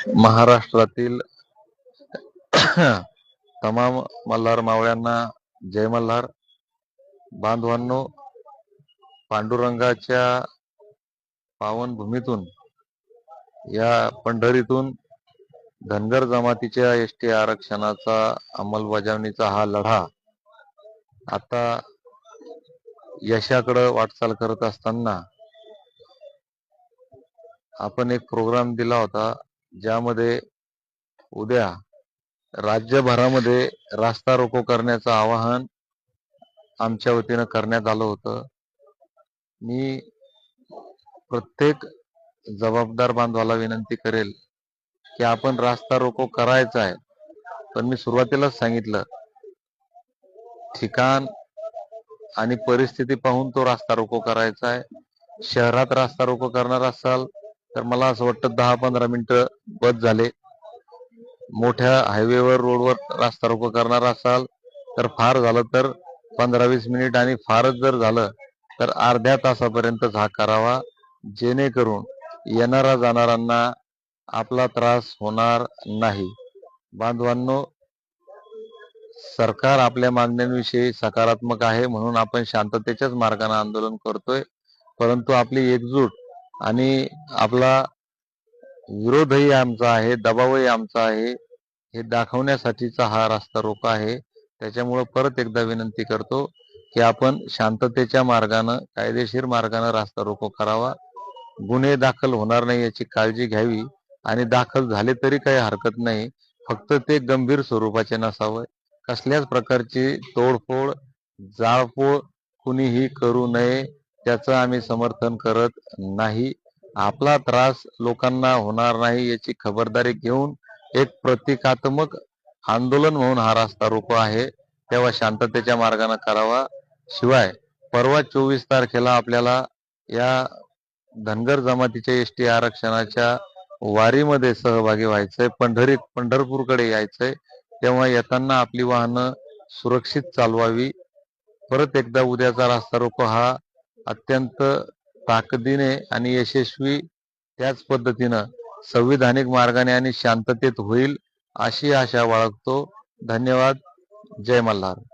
महाराष्ट्रातील तमाम मल्हार मावळ्यांना जय मल्हार. बांधवांनो पांडुरंगाच्या पावनभूमीतून या पंढरीतून धनगर जमातीच्या एस टी आरक्षणाचा अंमलबजावणीचा हा लढा आता यशाकडे वाटचाल करत असताना आपण एक प्रोग्राम दिला होता. ज्यामध्ये उद्या राज्यभरामध्ये रास्ता रोको करण्याचं आवाहन आमच्या वतीनं करण्यात आलं होतं. मी प्रत्येक जबाबदार बांधवाला विनंती करेल की आपण रास्ता रोको करायचा आहे. पण मी सुरुवातीलाच सांगितलं ठिकाण आणि परिस्थिती पाहून तो रास्ता रोको करायचा आहे. शहरात रास्ता रोको करणार असाल तर मला असं वाटतं दहा पंधरा मिनिटं बस झाले. मोठ्या हायवेवर रोडवर रास्ता रोको करणार असाल तर फार झालं तर पंधरा वीस मिनिट आणि फारच जर झालं तर अर्ध्या तासापर्यंतच हा करावा. जेणेकरून येणारा जाणाऱ्यांना आपला त्रास होणार नाही. बांधवांनो सरकार आपल्या मागण्यांविषयी सकारात्मक आहे म्हणून आपण शांततेच्याच मार्गाने आंदोलन करतोय. परंतु आपली एकजूट आणि आपला विरोधही आमचा आहे दबावही आमचा आहे. हे दाखवण्यासाठीचा हा रास्ता रोका आहे. त्याच्यामुळं परत एकदा विनंती करतो की आपण शांततेच्या मार्गानं कायदेशीर मार्गानं रास्ता रोको करावा. गुन्हे दाखल होणार नाही याची काळजी घ्यावी आणि दाखल झाले तरी काही हरकत नाही. फक्त ते गंभीर स्वरूपाचे नसावं. कसल्याच प्रकारची तोडफोड जाळपोळ कुणीही करू नये. त्याचं आम्ही समर्थन करत नाही. आपला त्रास लोकांना होणार नाही याची खबरदारी घेऊन एक प्रतिकात्मक आंदोलन म्हणून हा रास्ता रोको आहे. तेव्हा शांततेच्या मार्गाने करावा. शिवाय परवा चोवीस तारखेला आपल्याला या धनगर जमातीच्या एस टी आरक्षणाच्या वारीमध्ये सहभागी व्हायचंय. पंढरीत पंढरपूरकडे यायचंय. तेव्हा येताना आपली वाहनं सुरक्षित चालवावी. परत एकदा उद्याचा रास्ता रोको हा अत्यंत ताकदीने आणि यशस्वी त्याच पद्धतीनं संविधानिक मार्गाने आणि शांततेत होईल अशी आशा बाळगतो. धन्यवाद. जय मल्हार.